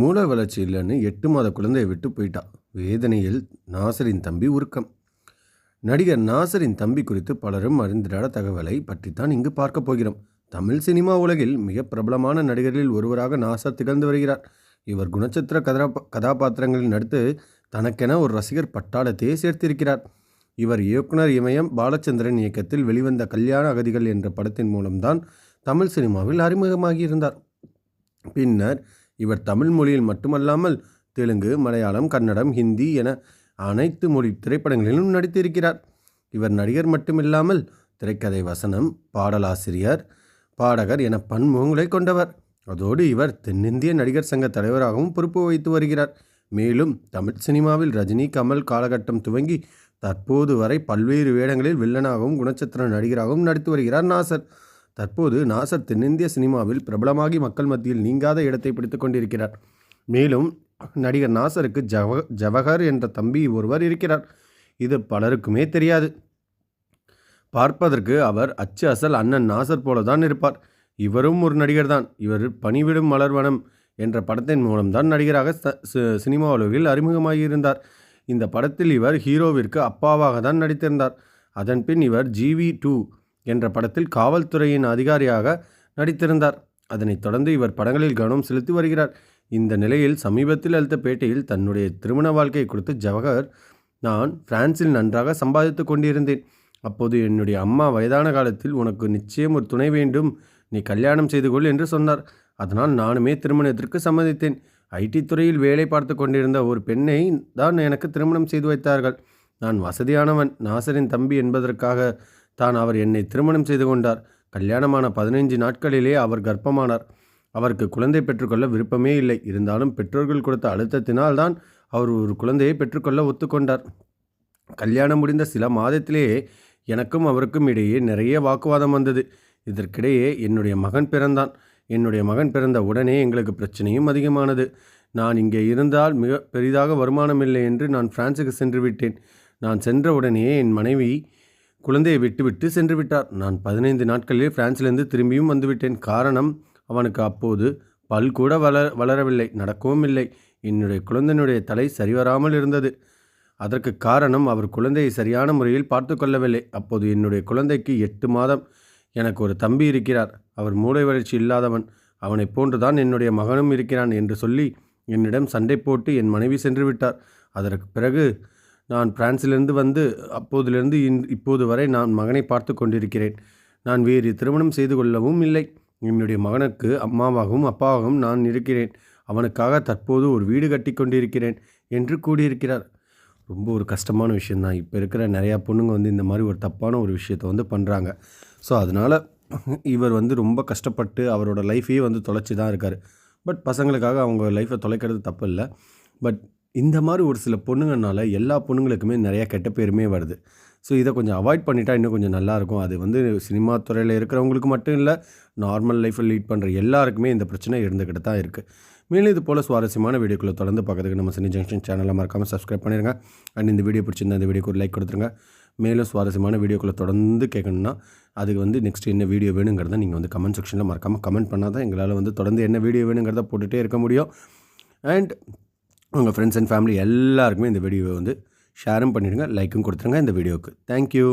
மூளை வளர்ச்சி இல்லைன்னு எட்டு மாத குழந்தையை விட்டு போயிட்டான் வேதனையில் நாசரின் தம்பி உருக்கம். நடிகர் நாசரின் தம்பி குறித்து பலரும் அறிந்திராத தகவலை பற்றித்தான் இங்கு பார்க்க போகிறோம். தமிழ் சினிமா உலகில் மிக பிரபலமான நடிகர்களில் ஒருவராக நாசர் திகழ்ந்து வருகிறார். இவர் குணச்சித்திர கதா கதாபாத்திரங்களில் நடித்து தனக்கென ஒரு ரசிகர் பட்டாளத்தையே சேர்த்திருக்கிறார். இவர் இயக்குனர் இமயம் பாலச்சந்திரன் இயக்கத்தில் வெளிவந்த கல்யாண அகதிகள் என்ற படத்தின் மூலம்தான் தமிழ் சினிமாவில் அறிமுகமாகியிருந்தார். பின்னர் இவர் தமிழ் மொழியில் மட்டுமல்லாமல் தெலுங்கு மலையாளம் கன்னடம் ஹிந்தி என அனைத்து மொழி திரைப்படங்களிலும் நடித்திருக்கிறார். இவர் நடிகர் மட்டுமில்லாமல் திரைக்கதை வசனம் பாடலாசிரியர் பாடகர் என பன்முகங்களை கொண்டவர். அதோடு இவர் தென்னிந்திய நடிகர் சங்க தலைவராகவும் பொறுப்பு வைத்து வருகிறார். மேலும் தமிழ் சினிமாவில் ரஜினி கமல் காலகட்டம் துவங்கி தற்போது வரை பல்வேறு வேடங்களில் வில்லனாகவும் குணச்சித்திர நடிகராகவும் நடித்து வருகிறார் நாசர். தற்போது நாசர் தென்னிந்திய சினிமாவில் பிரபலமாகி மக்கள் மத்தியில் நீங்காத இடத்தை பிடித்து கொண்டிருக்கிறார். மேலும் நடிகர் நாசருக்கு ஜவ ஜவஹர் என்ற தம்பி ஒருவர் இருக்கிறார். இது பலருக்குமே தெரியாது. பார்ப்பதற்கு அவர் அச்சு அசல் அண்ணன் நாசர் போலதான் இருப்பார். இவரும் ஒரு நடிகர் தான் இவர் பணிவிடும் மலர்வனம் என்ற படத்தின் மூலம்தான் நடிகராக சினிமா உலகில் அறிமுகமாகியிருந்தார். இந்த படத்தில் இவர் ஹீரோவிற்கு அப்பாவாக தான் நடித்திருந்தார். அதன்பின் இவர் ஜிவி டூ என்ற படத்தில் காவல்துறையின் அதிகாரியாக நடித்திருந்தார். அதனைத் தொடர்ந்து இவர் படங்களில் கவனம் செலுத்தி வருகிறார். இந்த நிலையில் சமீபத்தில் அளித்த பேட்டியில் தன்னுடைய திருமண வாழ்க்கையை கொடுத்து ஜவஹர் நான் பிரான்சில் நன்றாக சம்பாதித்து கொண்டிருந்தேன். அப்போது என்னுடைய அம்மா வயதான காலத்தில் உனக்கு நிச்சயம் ஒரு துணை வேண்டும். நீ கல்யாணம் செய்து கொள் என்று சொன்னார். அதனால் நானுமே திருமணத்திற்கு சம்மதித்தேன். ஐடி துறையில் வேலை பார்த்து கொண்டிருந்த ஒரு பெண்ணை தான் எனக்கு திருமணம் செய்து வைத்தார்கள். நான் வசதியானவன். நாசரின் தம்பி என்பதற்காக தான் அவர் என்னை திருமணம் செய்து கொண்டார். கல்யாணமான பதினைஞ்சு நாட்களிலே அவர் கர்ப்பமானார். அவருக்கு குழந்தை பெற்றுக்கொள்ள விருப்பமே இல்லை. இருந்தாலும் பெற்றோர்கள் கொடுத்த அழுத்தத்தினால் தான் அவர் ஒரு குழந்தையை பெற்றுக்கொள்ள ஒத்துக்கொண்டார். கல்யாணம் முடிந்த சில மாதத்திலேயே எனக்கும் அவருக்கும் இடையே நிறைய வாக்குவாதம் வந்தது. இதற்கிடையே என்னுடைய மகன் பிறந்தான். என்னுடைய மகன் பிறந்த உடனே எங்களுக்கு பிரச்சனையும் அதிகமானது. நான் இங்கே இருந்தால் மிக பெரிதாக வருமானம் இல்லை என்று நான் பிரான்சுக்கு சென்று விட்டேன். நான் சென்ற உடனே என் மனைவி குழந்தையை விட்டுவிட்டு சென்று விட்டார் நான் பதினைந்து நாட்களில் பிரான்சிலிருந்து திரும்பியும் வந்துவிட்டேன். காரணம் அவனுக்கு அப்போது பல் கூட வளர வளரவில்லை. நடக்கவும் இல்லை. என்னுடைய குழந்தையினுடைய தலை சரிவராமல் இருந்தது. அதற்கு காரணம் அவர் குழந்தையை சரியான முறையில் பார்த்து கொள்ளவில்லை. அப்போது என்னுடைய குழந்தைக்கு எட்டு மாதம். எனக்கு ஒரு தம்பி இருக்கிறார். அவர் மூளை வளர்ச்சி இல்லாதவன். அவனைப் போன்றுதான் என்னுடைய மகனும் இருக்கிறான் என்று சொல்லி என்னிடம் சண்டை போட்டு என் மனைவி சென்று விட்டார். அதற்கு பிறகு நான் பிரான்சிலிருந்து வந்து அப்போதிலிருந்து இன் இப்போது வரை நான் மகனை பார்த்து கொண்டிருக்கிறேன். நான் வேறு திருமணம் செய்து கொள்ளவும் இல்லை. என்னுடைய மகனுக்கு அம்மாவாகவும் அப்பாவாகவும் நான் இருக்கிறேன். அவனுக்காக தற்போது ஒரு வீடு கட்டி கொண்டிருக்கிறேன் என்று கூடியிருக்கிறார் ரொம்ப ஒரு கஷ்டமான விஷயந்தான். இப்போ இருக்கிற நிறையா பொண்ணுங்க வந்து இந்த மாதிரி ஒரு தப்பான ஒரு விஷயத்தை வந்து பண்ணுறாங்க ஸோ அதனால் இவர் வந்து ரொம்ப கஷ்டப்பட்டு அவரோட லைஃபையே வந்து தொலைச்சி தான் இருக்கார். பட் பசங்களுக்காக அவங்க லைஃப்பை தொலைக்கிறது தப்பு இல்லை. பட் இந்த மாதிரி ஒரு சில பொண்ணுங்கனால எல்லா பொண்ணுங்களுக்குமே நிறையா கெட்ட பேருமே வருது. ஸோ இதை கொஞ்சம் அவாய்ட் பண்ணிட்டா இன்னும் கொஞ்சம் நல்லாயிருக்கும். அது வந்து சினிமா துறையில் இருக்கிறவங்களுக்கு மட்டும் இல்லை நார்மல் லைஃப்பில் லீட் பண்ணுற எல்லாருக்குமே இந்த பிரச்சனை இருந்துக்கிட்டு தான் இருக்குது மேலும் இது போல் சுவாரஸ்யமான வீடியோக்களை தொடர்ந்து பார்க்கறதுக்கு நம்ம சினி ஜங்ஷன் சேனலை மறக்காமல் சப்ஸ்கிரைப் பண்ணிடுங்க அண்ட் இந்த வீடியோ பிடிச்சிருந்தா இந்த வீடியோக்கு ஒரு லைக் கொடுத்துருங்க. மேலும் சுவாரஸ்யமான வீடியோக்களை தொடர்ந்து கேட்கணுன்னா அதுக்கு வந்து நெக்ஸ்ட் என்ன வீடியோ வேணுங்கிறத நீங்கள் வந்து கமெண்ட் செக்ஷனில் மறக்காமல் கமெண்ட் பண்ணால் தான் எங்களால் வந்து தொடர்ந்து என்ன வீடியோ வேணுங்கிறத போட்டுகிட்டே இருக்க முடியும். அண்ட் உங்கள் ஃப்ரெண்ட்ஸ் அண்ட் ஃபேமிலி எல்லாருக்குமே இந்த வீடியோவை வந்து ஷேரும் பண்ணிவிடுங்க லைக்கும் கொடுத்துருங்க இந்த வீடியோவுக்கு தேங்க்யூ